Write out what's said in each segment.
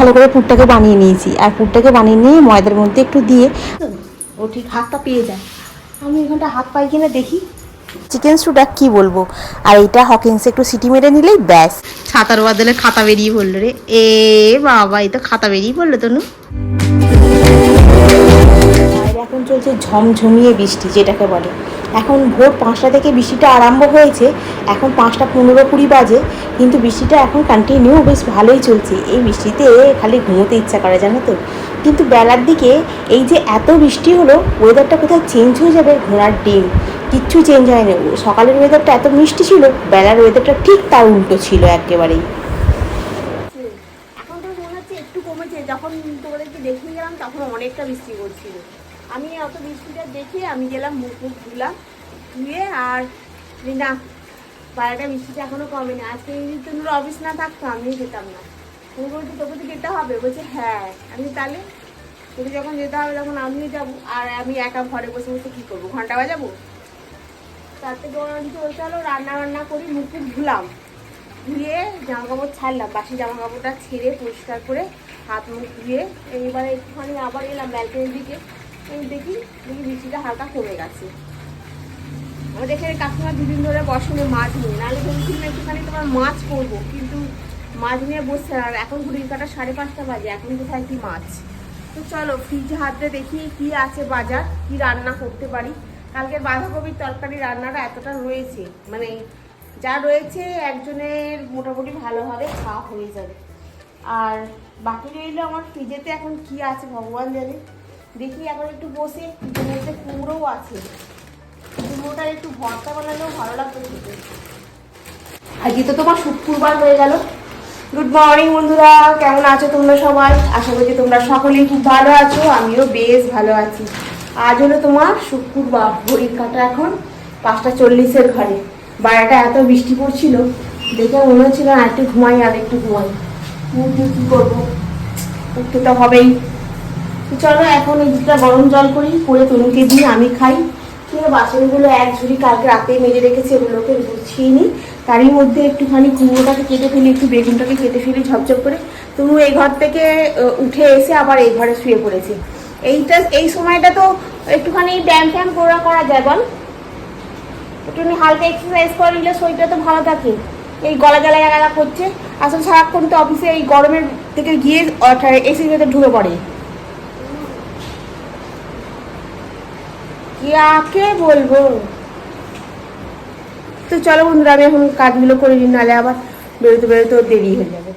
ভালো করে পুরটাকে বানিয়ে নিয়েছি। আর পুরটাকে বানিয়ে নিয়ে ময়দার মধ্যে একটু দিয়ে ও ঠিক হাতটা পেয়ে যায়। আমি এখানটা হাত পাই কিনা দেখি। চিকেন স্টুটা কি বলব? আর এটা হকিন্সে একটু সিটি মেরে নিলেই ব্যাস। ছাতার বাদলে খাতা বেরিয়ে পড়ল রে। এ বাবা এই তো খাতা বেরিয়ে পড়ল তনু। এখন চলছে ঝমঝমিয়ে বৃষ্টি, যেটাকে বলে। এখন ভোর পাঁচটা থেকে বৃষ্টিটা আরম্ভ হয়েছে, এখন পাঁচটা পনেরো কুড়ি বাজে, কিন্তু বৃষ্টিটা এখন কন্টিনিউ বেশ ভালোই চলছে। এই বৃষ্টিতে খালি ঘুমোতে ইচ্ছা করে, জানো তো? কিন্তু বেলার দিকে এই যে এত বৃষ্টি হলো ওয়েদারটা কোথায় চেঞ্জ হয়ে যাবে? ঘোড়ার ডিম, কিচ্ছু চেঞ্জ হয়নি। সকালের ওয়েদারটা এত মিষ্টি ছিল, বেলার ওয়েদারটা ঠিক তার উল্টো ছিল একেবারেই। এখন তো মনে হচ্ছে একটু কমেছে, যখন তোমাদেরকে দেখিয়ে গেলাম, তখন অনেকটা বৃষ্টি পড়ছিল আমি অত বৃষ্টিটা দেখে আমি গেলাম, মুখ মুখ ধুলাম, ধুয়ে আর না বাইরেটা বৃষ্টিটা এখনও কমেনি আজকে যদি তোমরা অফিস না থাকতো, আমিও যেতাম না। তুমি বলছি, তোকে তো যেতে হবে? বলছে হ্যাঁ। আমি তাহলে তোকে যখন যেতে হবে তখন আমিও যাব। আর আমি একা ঘরে বসে বসে কী করব? ঘণ্টা বাজাবো? তার থেকে বরঞ্চ চলো, রান্না বান্না করি, মুখ টুক ধুলাম। ধুয়ে জামা কাপড় ছাড়লাম, বাসি জামা কাপড়টা ছেড়ে পরিষ্কার করে হাত মুখ ধুয়ে এইবারে একটুখানি আবার এলাম ব্যালকনির দিকে। এই দেখি দেখি বৃষ্টিটা হালকা কমে গেছে। আমাদের এখানে কাকিমা দুদিন ধরে বসনে মাছ নিয়ে। নাহলে ভেবেছিলাম একটুখানি তোমার মাছ করব, কিন্তু মাছ নিয়ে বসছে আর এখন ঘুড়ির কাটা সাড়ে পাঁচটা বাজে এখন কোথায় কি মাছ? তো চলো ফ্রিজে হাত দেখি কি আছে বাজার, কি রান্না করতে পারি। কালকে বাঁধাকপির তরকারি রান্নাটা এতটা রয়েছে মানে যা রয়েছে একজনের মোটামুটি ভালোভাবে খাওয়া হয়ে যাবে। আর বাকি রইল আমার ফ্রিজেতে এখন কি আছে, ভগবান জানে। দেখি এখন একটু বসে ফ্রিজের কুমড়োও আছে। কুমড়োটার একটু ভর্তা বানালেও ভালো লাগতো খেতে। আজকে তো তোমার শুক্রবার হয়ে গেল। গুড মর্নিং বন্ধুরা, কেমন আছো তোমরা সবাই? আশা করছি তোমরা সকলেই খুব ভালো আছো, আমিও বেশ ভালো আছি। আজ হলো তোমার শুক্রবার ঘড়ির কাটা এখন পাঁচটা চল্লিশের ঘরে। বাইরেটা এত বৃষ্টি পড়ছিল, দেখে মনে হচ্ছিল আর একটু ঘুমাই, আর একটু ঘুমাই। কিন্তু কী করব? উঠতে তো হবেই। চলো এখন এই দুটা গরম জল করি, করে তনুকে দিয়ে আমি খাই। কিন্তু বাসনগুলো এক ঝুড়ি কালকে রাতে মেজে রেখেছি, ওগুলোকে গুছিয়ে নিই। তারই মধ্যে একটুখানি কুমড়োটাকে কেটে ফেলি, একটু বেগুনটাকে কেটে ফেলি ঝপঝপ করে। তনু এই ঘর থেকে উঠে এসে আবার এই ঘরে শুয়ে পড়েছে। এইটা, এই সময়টা তো একটুখানি ব্যায়াম ফ্যায়াম করা করা যায়, বল। একটুখানি হালকা এক্সারসাইজ করে নিলে শরীরটা তো ভালো থাকে। এই গলা জ্বালা জ্বালা করছে। আসলে সারাক্ষণ তো অফিসে এই গরমের থেকে গিয়ে এসির ভেতর ঢুকে পড়ে। কাকে বলব? তো চলো বন্ধুরা আমি এখন কাজগুলো করে নিই নাহলে আবার বেরোতে বেরোতে দেরি হয়ে যাবে।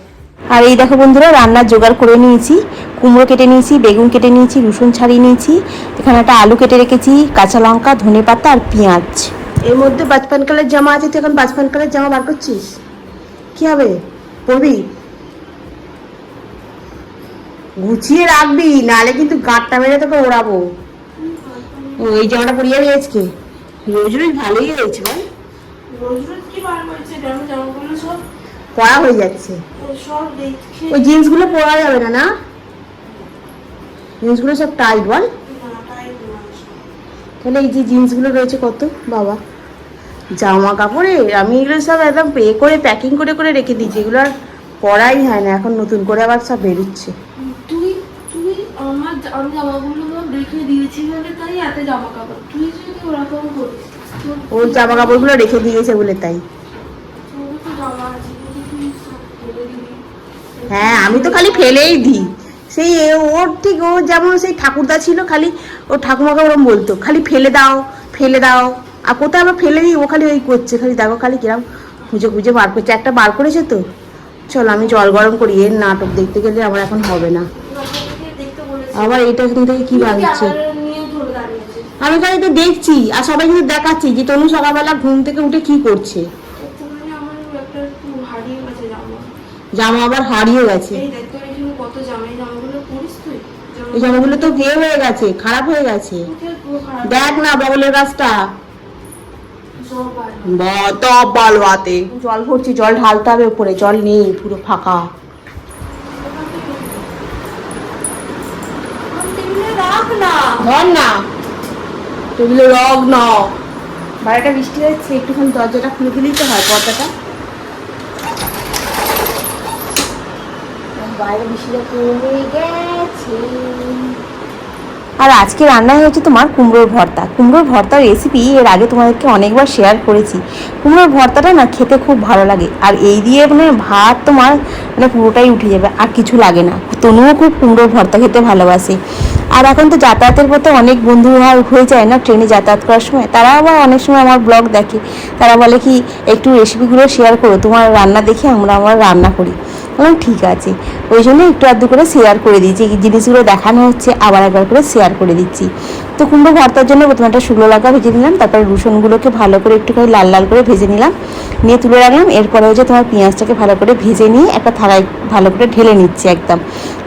আর এই দেখো বন্ধুরা রান্নার জোগাড় করে নিয়েছি। কুমড়ো কেটে নিয়েছি বেগুন কেটে নিয়েছি রসুন ছাড়িয়ে নিয়েছি। এখানে একটা আলু কেটে রেখেছি কাঁচা লঙ্কা ধনে পাতা আর পেঁয়াজ। এর মধ্যে বাচপান কালের জামা আছে তুই এখন বাচপান কালের জামা বার করছিস? কি হবে? পরবি গুছিয়ে রাখবি নাহলে কিন্তু গাঁটটা মেরে তোকে ওড়াবো। ও এই জামাটা পরিয়ে যাবি আজকে রোজ রোজ ভালোই হয়েছে বল। রোজ রোজ কি বার জামা জামাগুলো সব পড়া হয়ে যাচ্ছে। সব দেখছে। ওই জিন্সগুলো পরা যাবে না না? জিন্সগুলো সব টাইট বল। তাহলে এই যে জিন্সগুলো রয়েছে কত? বাবা। জামা কাপড়ে আমি এগুলো সব একদম পে করে প্যাকিং করে করে রেখে দিয়েছি। এগুলো আর পরাই হয় না। এখন নতুন করে আবার সব বেরোচ্ছে। তুই তুই আমার আমি জামাগুলো রেখে দিয়েছি বলে তাই এত জামা কাপড় তুই যদি ওরকম করিস ওর জামা কাপড়গুলো রেখে দিয়েছে বলে তাই। হ্যাঁ আমি তো খালি ফেলেই দিই। সেই ওর ঠিক ও যেমন সেই ঠাকুরদা ছিল খালি ও ঠাকুমাকে ওরম বলতো খালি ফেলে দাও ফেলে দাও। আর কোথায় আবার ফেলে দিই? ও খালি ওই করছে খালি দেখো খালি কিরম খুঁজে খুঁজে বার করছে। একটা বার করেছে তো? চলো আমি জল গরম করি এর নাটক দেখতে গেলে আমার এখন হবে না। আবার এটা এখান থেকে কি ধরে দাঁড়িয়েছে। আমি খালি তো দেখছি আর সবাই কিন্তু দেখাচ্ছি যে তনু সকালবেলা ঘুম থেকে উঠে কি করছে। জামা। আবার হারিয়ে গেছে। এই জামাগুলো তো গে হয়ে গেছে খারাপ হয়ে গেছে। দেখ না বগলের গাছটা। বার জল ভরছি জল ঢালতে হবে উপরে জল নেই পুরো ফাঁকা রাখ না টেবিলে রগ ন বাইরেটা বৃষ্টি হচ্ছে, একটুখানি দরজাটা খুলে দিলেই তো হয় পর্দাটা। বাইরে বৃষ্টিটা কমে গেছে। আর আজকে রান্না হয়েছে তোমার কুমড়োর ভর্তা। কুমড়োর ভর্তার রেসিপি এর আগে তোমাদেরকে অনেকবার শেয়ার করেছি। কুমড়োর ভর্তাটা না খেতে খুব ভালো লাগে। আর এই দিয়ে মানে ভাত তোমার মানে পুরোটাই উঠে যাবে, আর কিছু লাগে না। তনুও খুব কুমড়োর ভর্তা খেতে ভালোবাসে। আর এখন তো যাতায়াতের পথে অনেক বন্ধু হয় হয়ে যায় না ট্রেনে যাতায়াত করার সময়। তারা আবার অনেক সময় আমার ব্লগ দেখে। তারা বলে কি, একটু রেসিপিগুলো শেয়ার করো, তোমার রান্না দেখে আমরা আমরা রান্না করি। বললাম ঠিক আছে। ওই জন্য একটু আধটু করে শেয়ার করে দিচ্ছি এই জিনিসগুলো দেখানো হচ্ছে, আবার একবার করে শেয়ার করে দিচ্ছি। তো কুমড়ো ভর্তার জন্য প্রথমে একটা শুকনো লঙ্কা ভেজে নিলাম, তারপরে রসুনগুলোকে ভালো করে একটুখানি লাল লাল করে ভেজে নিলাম। নিয়ে তুলে রাখলাম, এরপরে হচ্ছে তোমার পেঁয়াজটাকে ভালো করে ভেজে নিয়ে একটা থালায় ভালো করে ঢেলে নিচ্ছি একদম।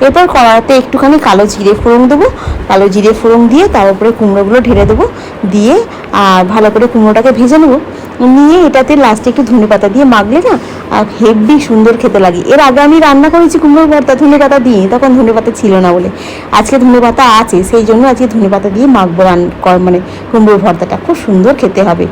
এরপর কড়াতে একটুখানি কালো জিরে ফোড়ন দেবো। কালো জিরে ফোড়ন দিয়ে তার উপরে কুমড়োগুলো ঢেলে দেবো। দিয়ে আর ভালো করে কুমড়োটাকে ভেজে নেব। নিয়ে এটাতে লাস্টে একটু ধনে পাতা দিয়ে মাগলে না, আর হেভি সুন্দর খেতে লাগে। এর আগে আমি রান্না করেছি কুমড়োর ভর্তা ধনে পাতা দিয়ে, তখন ধনে পাতা ছিল না বলে। আজকে ধনে পাতা আছে, সেই জন্য আজকে ধনে পাতা দিয়ে মাখবো রান্না মানে কুমড়োর ভর্তাটা। খুব সুন্দর খেতে হবে।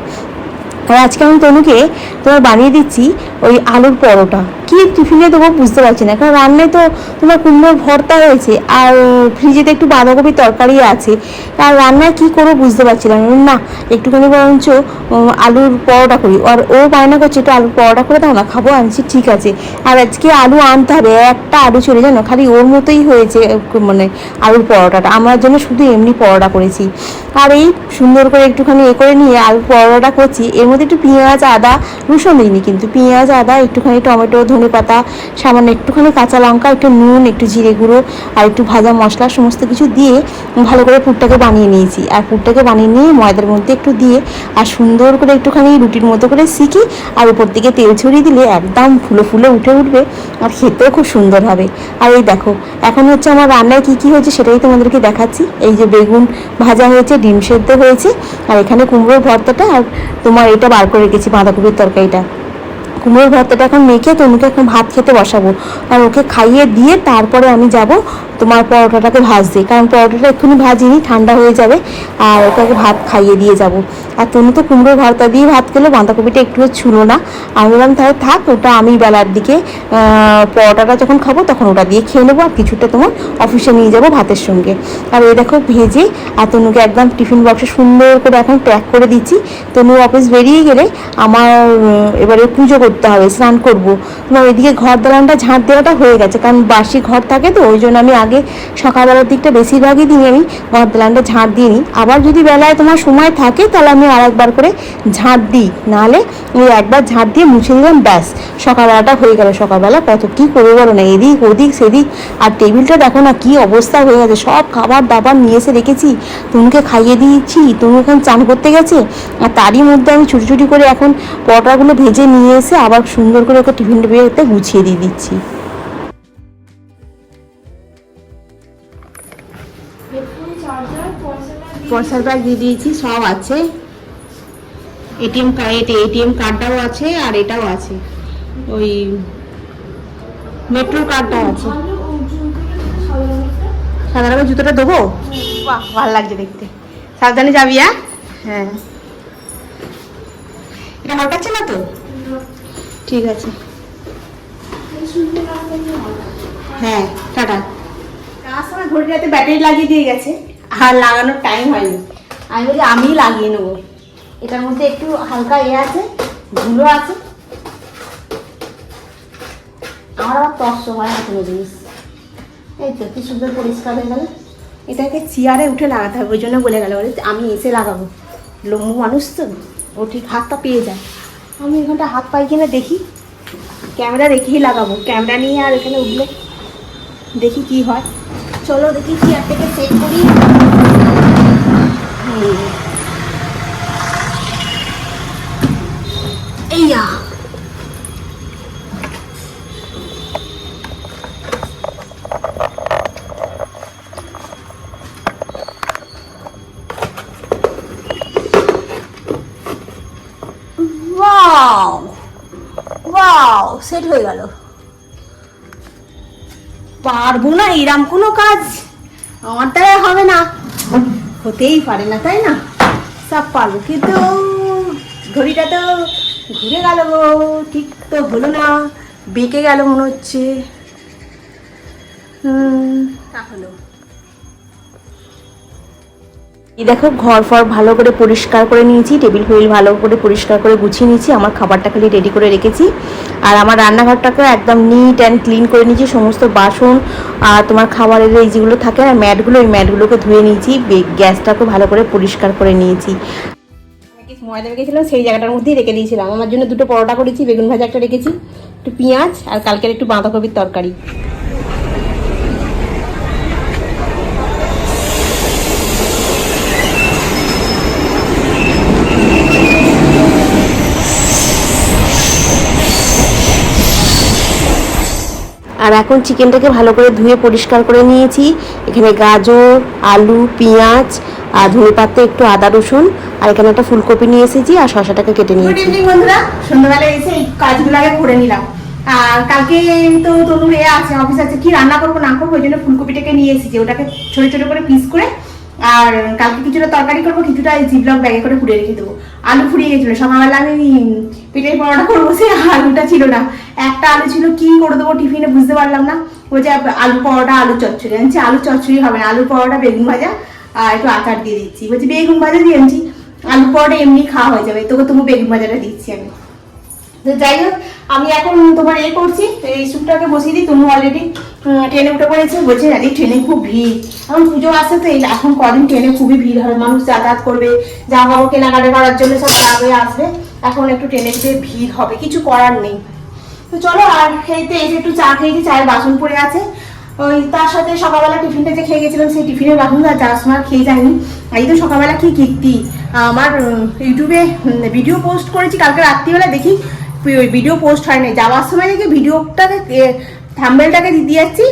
আর আজকে আমি তনুকে তোমার বানিয়ে দিচ্ছি ওই আলুর পরোটা। কি টিফিনে দেবো বুঝতে পারছি না, কারণ রান্নায় তো তোমার কুমড়োর ভর্তা হয়েছে আর ফ্রিজেতে একটু বাঁধাকপির তরকারি আছে। আর রান্নায় কি করব বুঝতে পারছিলাম না। একটুখানি বরঞ্চ আলুর পরোটা করি। আর ও বায়না করছে একটু আলুর পরোটা করে দাও না, খাব আনছি, ঠিক আছে। আর আজকে আলু আনতে হবে, একটা আলু চলে জানো, খালি ওর মতোই হয়েছে মানে আলুর পরোটাটা। আমার জন্য শুধু এমনি পরোটা করেছি। আর এই সুন্দর করে একটুখানি এ করে নিয়ে আলুর পরোটা করছি, এর মধ্যে একটু পেঁয়াজ, আদা, রসুন দিইনি কিন্তু পেঁয়াজ, আদা, একটুখানি টমেটো ধনে পাতা সামান্য একটুখানি কাঁচা লঙ্কা, একটু নুন, একটু জিরে গুঁড়ো আর একটু ভাজা মশলা সমস্ত কিছু দিয়ে ভালো করে পুরটাকে বানিয়ে নিয়েছি। আর পুরটাকে বানিয়ে নিয়ে ময়দার মধ্যে একটু দিয়ে আর সুন্দর করে একটুখানি রুটির মতো করে শিখি আর উপর দিকে তেল ছড়িয়ে দিলে একদম ফুলে ফুলে উঠে উঠবে আর খেতেও খুব সুন্দর হবে। আর এই দেখো, এখন হচ্ছে আমার রান্নায় কী কী হয়েছে সেটাই তোমাদেরকে দেখাচ্ছি। এই যে বেগুন ভাজা হয়েছে, ডিম সেদ্ধ হয়েছে আর এখানে কুমড়োর ভর্তাটা আর তোমার এটা বার করে রেখেছি বাঁধাকপির তরকারিটা। কুমড়োর ভর্তাটা এখন মেখে তনুকে এখন ভাত খেতে বসাবো। আর ওকে খাইয়ে দিয়ে তারপরে আমি যাব তোমার পরোটাটাকে ভাজতে। কারণ পরোটাটা এক্ষুনি ভাজিনি, ঠান্ডা হয়ে যাবে, আর ওকে ভাত খাইয়ে দিয়ে যাব। আর তনু তো কুমড়োর ভর্তা দিয়ে ভাত খেলে, বাঁধাকপিটা একটুও ছুলো না। আমি বললাম তাহলে থাক, ওটা আমি বেলার দিকে পরোটাটা যখন খাব তখন ওটা দিয়ে খেয়ে নেব, আর কিছুটা তোমার অফিসে নিয়ে যাব ভাতের সঙ্গে। আর এই দেখো ভেজে, আর তনুকে একদম টিফিন বক্সে সুন্দর করে এখন প্যাক করে দিচ্ছি। তনু অফিস বেরিয়ে গেলে আমার এবারে পুজো করতে হবে, স্নান করব। তোমার ওইদিকে ঘর দালানটা ঝাঁট দেওয়াটা হয়ে গেছে, কারণ বাসি ঘর থাকে তো, ওই জন্য আমি আগে সকালবেলার দিকটা বেশিরভাগই দিই আমি ঘর দালানটা ঝাঁট দিয়ে নিই আবার যদি বেলায় তোমার সময় থাকে, তাহলে আমি আর একবার করে ঝাঁট দিই। নাহলে ওই একবার ঝাঁট দিয়ে মুছে দিলাম, ব্যাস। সকালবেলাটা হয়ে গেল, সকালবেলা কত কী করব বলো না, এদিক ওদিক সেদিক। আর টেবিলটা দেখো না, কি অবস্থা হয়ে গেছে, সব খাবার দাবার নিয়ে এসে রেখেছি। তনুকে খাইয়ে দিয়েছি তুমি এখন চান করতে গেছে। আর তারই মধ্যে আমি ছুটি ছুটি করে এখন পরোটাগুলো ভেজে নিয়ে এসে আবার সুন্দর করে ওকে টিফিন টেবিলতে গুছিয়ে দিয়ে দিচ্ছি। পয়সার ব্যাগ দিয়ে দিয়েছি সব আছে। এটিএম কার্ড এটিএম কার্ডটাও আছে আর এটাও আছে। ওই মেট্রোর কার্ডটাও আছে। সাদা রঙের জুতোটা দেবো? বাহ ভালো লাগছে দেখতে। সাবধানে যাবি হ্যাঁ? হ্যাঁ। এটা হটাচ্ছে না তো ঠিক আছে। হ্যাঁ টাটা। সময় ঘড়িটাতে ব্যাটারি লাগিয়ে দিয়ে গেছে আর লাগানোর টাইম হয়নি। আমি বলি আমি লাগিয়ে নেব। এটার মধ্যে একটু হালকা এ আছে, ধুলো আছে। আমার আবার তস্ত হয় না কোনো জিনিস। এই তো, কি সুন্দর পরিষ্কার হয়ে গেল। এটাকে চেয়ারে উঠে লাগাতে হবে, ওই জন্য বলে গেল। আমি এসে লাগাবো। লম্বু মানুষ তো, ও ঠিক হাতটা পেয়ে যায়। আমি এখানটা হাত পাই কিনা দেখি। ক্যামেরা রেখেই লাগাবো। ক্যামেরা নিয়ে আর এখানে উঠলে দেখি কি হয়। চলো দেখি চেয়ারটাকে সেট করি। হুম। এইয়া ওয়াও ওয়াও সেট হয়ে গেল। পারব না এরম কোনো কাজ। আমার দ্বারা হবে না। হতেই পারে না, তাই না? সব পারব কিন্তু ঘড়িটা তো ঘুরে গেল গো। ঠিক তো হলো না, বেঁকে গেল মনে হচ্ছে। তা হলো। এই দেখো, ঘর ফর ভালো করে পরিষ্কার করে নিয়েছি, টেবিল ফেবিল ভালো করে পরিষ্কার করে গুছিয়ে নিয়েছি, আমার খাবারটা খালি রেডি করে রেখেছি। আর আমার রান্নাঘরটাকে একদম নিট অ্যান্ড ক্লিন করে নিয়েছি, সমস্ত বাসন আর তোমার খাবারের এই যেগুলো থাকে আর ম্যাটগুলো, ওই ম্যাটগুলোকে ধুয়ে নিয়েছি গ্যাসটাকে ভালো করে পরিষ্কার করে নিয়েছি। ময়দা রেখেছিলাম, সেই জায়গাটার মধ্যেই রেখে দিয়েছিলাম। আমার জন্য দুটো পরোটা করেছি, বেগুন ভাজা একটা রেখেছি, একটু পেঁয়াজ আর কালকের একটু বাঁধাকপির তরকারি। আর এখন চিকেনটাকে ভালো করে ধুয়ে পরিষ্কার করে নিয়েছি। এখানে গাজর আলু পেঁয়াজ আর ধনে পাত্রে একটু আদা রসুন আর এখানে একটা ফুলকপি নিয়ে এসেছি আর শশাটাকে কেটে গুড নিয়েছি। ইভিনিং বন্ধুরা সন্ধ্যাবেলা এসে এই কাজগুলো আগে করে নিলাম। আর কালকে তো তনু এ আছে অফিস আছে কি রান্না করব না করব ওই জন্য ফুলকপিটাকে নিয়ে এসেছি। ওটাকে ছোট ছোট করে পিস করে আর কালকে কিছুটা তরকারি করব, কিছুটা জিবলক ব্যাগে করে ফুড়ে রেখে দেবো। আলু ফুরিয়ে গেছিল। সকালবেলা আমি পেটের পরোটা করব সে আলুটা ছিল না। একটা আলু ছিল, কি করে দেবো টিফিনে বুঝতে পারলাম না। যে আলু পরোটা, আলু চচ্চড়ি। আনছি আলু চচ্চড়ি হবে না, আলু পরোটা, বেগুন ভাজা আর একটু আচার দিয়ে দিচ্ছি। বলছি, বেগুন ভাজা দিয়ে আনছি আলু পরোটা এমনি খাওয়া হয়ে যাবে। তোকে তবু বেগুন ভাজাটা দিচ্ছি আমি। যাই হোক, আমি এখন তোমার এ করছি এই স্যুপটাকে বসিয়ে দিই তুমি অলরেডি ট্রেনে উঠে পড়েছে, বলছে জানি ট্রেনে খুব ভিড়। এখন পুজো আসছে তো এখন কদিন ট্রেনে খুবই ভিড় হবে মানুষ যাতায়াত করবে জামা কাপড় কেনাকাটা করার জন্য সব বার হয়ে আসবে। এখন একটু ট্রেনেতে ভিড় হবে, কিছু করার নেই। তো চলো, আর খেতে যে একটু চা খেয়েছি, চায়ের বাসন পড়ে আছে। ওই তার সাথে সকালবেলা টিফিনটা যে খেয়ে গেছিলাম, সেই টিফিনের বাসন আর সময় খেয়ে যায়নি এই তো সকালবেলা কি কীর্তি। আমার ইউটিউবে ভিডিও পোস্ট করেছি, কালকে রাত্রিবেলা দেখি ভিডিও পোস্ট হয়নি যাওয়ার সময় দেখি ভিডিওটাকে থাম্বেলটাকে দিয়ে যাচ্ছি।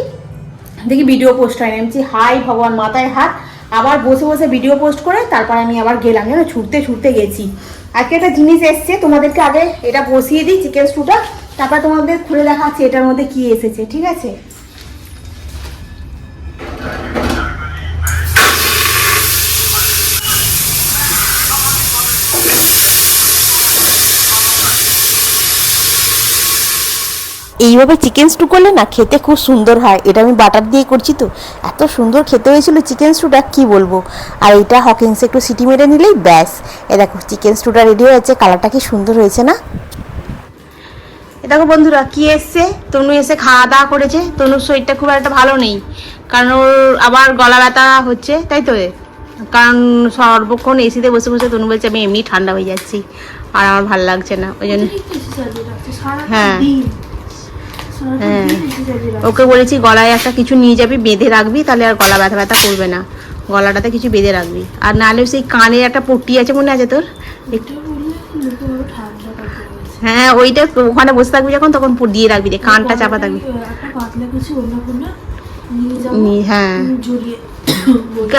দেখি ভিডিও পোস্ট হয়নি আমি হাই ভগবান, মাথায় হাত। আবার বসে বসে ভিডিও পোস্ট করে তারপর আমি আবার গেলাম। জানো, ছুটতে ছুটতে গেছি। আজকে একটা জিনিস এসছে, তোমাদেরকে আগে এটা বসিয়ে দিই চিকেন স্টুটা তারপর তোমাদের খুলে দেখাচ্ছি এটার মধ্যে কি এসেছে, ঠিক আছে? এইভাবে চিকেন স্টু করলে না খেতে খুব সুন্দর হয়। এটা আমি বাটার দিয়ে করছি তো। এত সুন্দর খেতে হয়েছিল চিকেন স্টুটা কি বলব? আর এটা হকিংসে একটু সিটি মেরে নিলেই ব্যাস। এ দেখো চিকেন স্টুটা রেডি হয়েছে কালারটা কি সুন্দর হয়েছে না? এ দেখো বন্ধুরা কি এসছে? তনু এসে খাওয়া দাওয়া করেছে। তনুর শরীরটা খুব একটা ভালো নেই। কারণ ওর আবার গলা ব্যথা হচ্ছে তাই তো? কারণ সর্বক্ষণ এসিতে বসে বসে তনু বলছে আমি এমনি ঠান্ডা হয়ে যাচ্ছি। আর আমার ভালো লাগছে না ওই জন্য হ্যাঁ। হ্যাঁ। ওকে বলেছি, গলায় একটা কিছু নিয়ে যাবি, বেঁধে রাখবি, তাহলে আর গলা ব্যথা ব্যথা করবে না গলাটাতে কিছু বেঁধে রাখবি আর নাহলে সেই কানে একটা পট্টি আছে মনে আছে তোর। হ্যাঁ ওইটা ওখানে বসে থাকবি যখন, তখন দিয়ে রাখবি রে কানটা চাপা থাকবি হ্যাঁ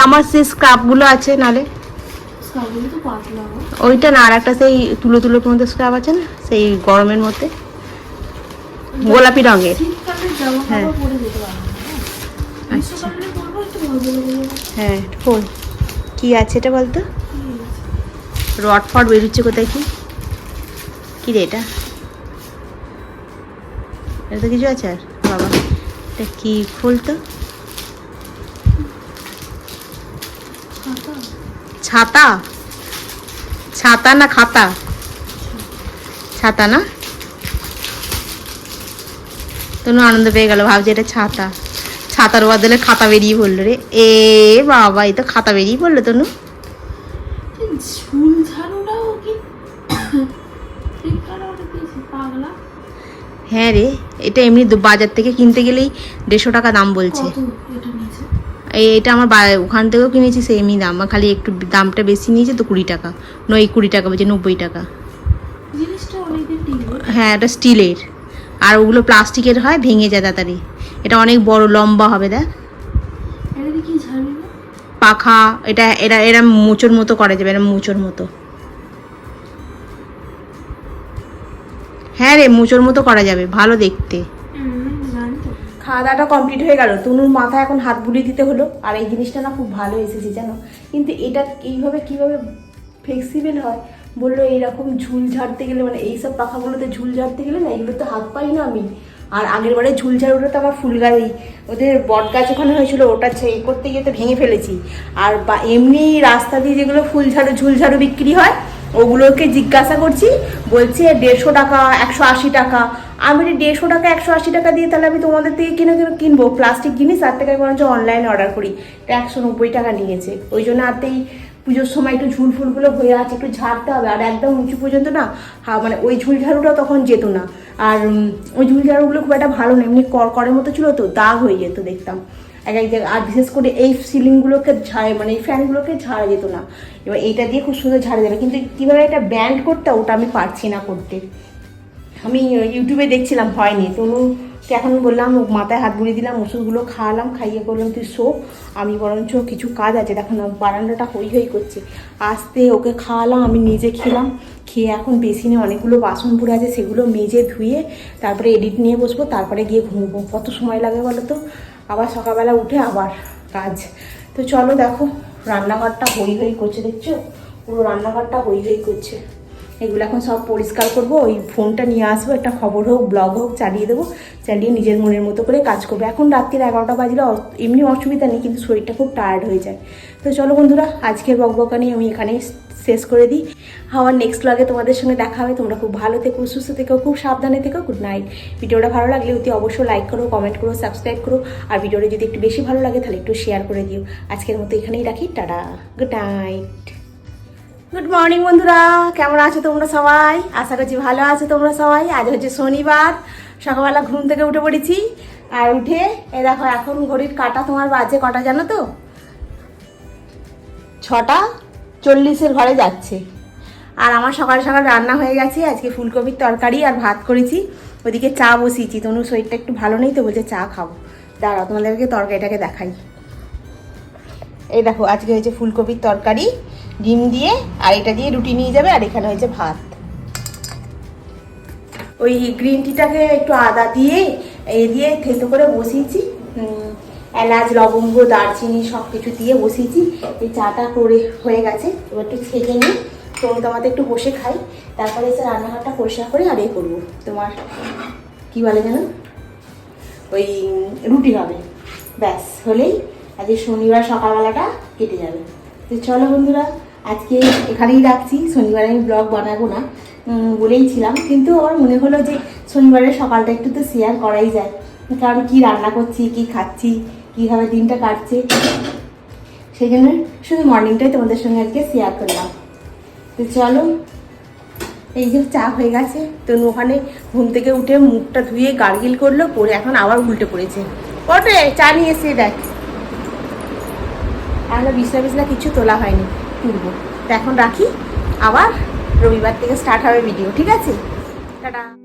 আমার সেই স্ক্রাবগুলো আছে নালে। ওইটা না, আর একটা সেই তুলো তুলো মধ্যে স্ক্রাব আছে না সেই গরমের মধ্যে গোলাপি রঙের। হ্যাঁ। না হ্যাঁ। ফোন কি আছে এটা বলতো? রড ফট বেরোচ্ছে কোথায় কি? কি রে এটা? এটা তো কিছু আছে আর? বাবা, এটা কি খুলতো ছাতা? ছাতা না খাতা? ছাতা না? তনু আনন্দ পেয়ে গেল ভাবছে এটা ছাতা। ছাতার বদলে খাতা বেরিয়ে পড়ল রে। এ বাবা এই তো খাতা বেরিয়ে পড়ল তনু। হ্যাঁ রে এটা এমনি বাজার থেকে কিনতে গেলেই দেড়শো টাকা দাম বলছে। এটা আমার বা- ওখান থেকেও কিনেছি সেমই দাম খালি একটু দামটা বেশি নিয়েছে তো কুড়ি টাকা। নয় কুড়ি টাকা বলছে নব্বই টাকা। হ্যাঁ এটা স্টিলের। আর ওগুলো প্লাস্টিকের হয় ভেঙে যায় তাড়াতাড়ি। এটা অনেক বড় লম্বা হবে দেখ। পাখা এটা এরা এরা মুচোর মতো করা যাবে এরা মুচোর মতো। হ্যাঁ রে মুচোর মতো করা যাবে ভালো দেখতে। খাওয়া দাওয়াটা কমপ্লিট হয়ে গেল। তনুর মাথায় এখন হাত বুলিয়ে দিতে হলো। আর এই জিনিসটা না খুব ভালো এসেছে জানো? কিন্তু এটা এইভাবে কীভাবে ফ্লেক্সিবল হয়? বলল, এইরকম ঝুল ঝাড়তে গেলে মানে এইসব পাখাগুলোতে ঝুল ঝাড়তে গেলে না এগুলো তো হাত পাই না আমি। আর আগের বারে ঝুলঝাড়ুটা তো আমার ফুল গাছ ওদের বট গাছ ওখানে হয়েছিল, ওটা ছে- করতে গিয়ে তো ভেঙে ফেলেছি। আর বা, এমনি রাস্তা দিয়ে যেগুলো ফুলঝাড়ু ঝুলঝাড়ু বিক্রি হয়, ওগুলোকে জিজ্ঞাসা করছি, বলছে দেড়শো টাকা, একশো আশি টাকা। আমি দেড়শো টাকা, একশো আশি টাকা দিয়ে তাহলে আমি তোমাদের থেকে কিনে কিনে, কিনবো। প্লাস্টিক জিনিস আর থেকে বরঞ্চ অনলাইনে অর্ডার করি। একশো নব্বই টাকা নিয়েছে। ওই জন্য আরতেই পুজোর সময় একটু ঝুল ফুলগুলো হয়ে আছে, একটু ঝাড়তে হবে। আর একদম উঁচু পর্যন্ত না মানে ওই ঝুল ঝাড়ুটা তখন যেত না। আর ওই ঝুল ঝাড়ুগুলো খুব একটা ভালো না, এমনি করের মতো ছিল তো দাগ হয়ে যেত দেখতাম। এক এক জায়গায়, আর বিশেষ করে এই সিলিংগুলোকে ঝাড়ে মানে এই ফ্যানগুলোকে ঝাড়া যেত না। এবার এইটা দিয়ে খুব সুন্দর ঝাড়া যাবে কিন্তু কীভাবে এটা ব্যান্ড করতে ওটা আমি পারছি না করতে। আমি ইউটিউবে দেখছিলাম, হয়নি। তনুকে এখন বললাম মাথায় হাত বুলিয়ে দিলাম, ওষুধগুলো খাওয়ালাম, খাইয়ে করলাম তুই শো। আমি বরঞ্চ কিছু কাজ আছে, দেখো না, বারান্দাটা হই হই করছে। আসতে ওকে খাওয়ালাম, আমি নিজে খেলাম, খেয়ে এখন বেসিনে অনেকগুলো বাসন পড়ে আছে, সেগুলো মেজে ধুয়ে তারপরে এডিট নিয়ে বসবো, তারপরে গিয়ে ঘুমবো। কত সময় লাগে বলো তো? আবার সকালবেলা উঠে আবার কাজ। তো চলো দেখো, রান্নাঘরটা হই হই করছে, দেখছ? পুরো রান্নাঘরটা হই হই করছে। এগুলো এখন সব পরিষ্কার করব, ওই ফোনটা নিয়ে আসব, একটা খবর হোক ব্লগ হোক, চালিয়ে দেবো, চালিয়ে নিজের মনের মতো করে কাজ করব। এখন রাত্রির এগারোটা বাজলে এমনি অসুবিধা নেই, কিন্তু শরীরটা খুব টায়ার্ড হয়ে যায়। তো চলো বন্ধুরা, আজকের বকবকানি আমি এখানেই শেষ করে দিই। আবার নেক্সট ব্লগে তোমাদের সঙ্গে দেখা হবে। তোমরা খুব ভালো থেকো, সুস্থ থেকো, খুব সাবধানে থেকো। গুড নাইট ভিডিওটা ভালো লাগলে অতি অবশ্যই লাইক করো কমেন্ট করো সাবস্ক্রাইব করো। আর ভিডিওটা যদি একটু বেশি ভালো লাগে, তাহলে একটু শেয়ার করে দিও। আজকের মতো এখানেই রাখি। টাটা। গুড নাইট গুড মর্নিং বন্ধুরা। কেমন আছো তোমরা সবাই? আশা করছি ভালো আছো তোমরা সবাই। আজ হচ্ছে শনিবার। সকালবেলা ঘুম থেকে উঠে পড়েছি। আর উঠে এ দেখো, এখন ঘড়ির কাটা তোমার বাজে কটা জানো তো? ছটা চল্লিশের ঘরে যাচ্ছে। আর আমার সকাল সকাল রান্না হয়ে গেছে। আজকে ফুলকপির তরকারি আর ভাত করেছি। ওদিকে চা বসিয়েছি। তনুর শরীরটা একটু ভালো নেই তো, বলছে চা খাব। দাঁড়াও, তোমাদেরকে তরকারিটাকে দেখাই। এই দেখো, আজকে হয়েছে ফুলকপির তরকারি, ডিম দিয়ে, আর এটা দিয়ে রুটি নিয়ে যাবে, আর এখানে হয়েছে ভাত। ওই গ্রিন টিটাকে একটু আদা দিয়ে, এ দিয়ে থেতো করে বসিয়েছি এলাচ, লবঙ্গ, দারচিনি সব কিছু দিয়ে বসিয়েছি। এই চাটা করে হয়ে গেছে, এবার একটু ছেঁকে নিই। তখন তোমাদের একটু বসে খাই। তারপরে এসে রান্নাঘরটা পরিষ্কার করে আর এ করব। তোমার কি বলে যেন? ওই রুটি হবে। ব্যাস, হলেই আজকে শনিবার সকালবেলাটা কেটে যাবে। তো চলো বন্ধুরা, আজকে এখানেই রাখছি। শনিবারে আমি ব্লগ বানাবো না বলেইছিলাম কিন্তু আমার মনে হলো যে শনিবারের সকালটা একটু তো শেয়ার করাই যায়। কারণ কি রান্না করছি, কি খাচ্ছি, কীভাবে দিনটা কাটছে। সেই জন্য শুধু মর্নিংটাই তোমাদের সঙ্গে আজকে শেয়ার করলাম। তো চলো, এই যে চা হয়ে গেছে। তো ওখানে ঘুম থেকে উঠে মুখটা ধুয়ে গার্গিল করল করে এখন আবার উল্টে পড়েছে। ওটে চা নিয়ে এসে দেখ। এখনও বিছনা বিছনা কিছু তোলা হয়নি, তুলবো। তো এখন রাখি, আবার রবিবার থেকে স্টার্ট হবে ভিডিও ঠিক আছে? টাটা।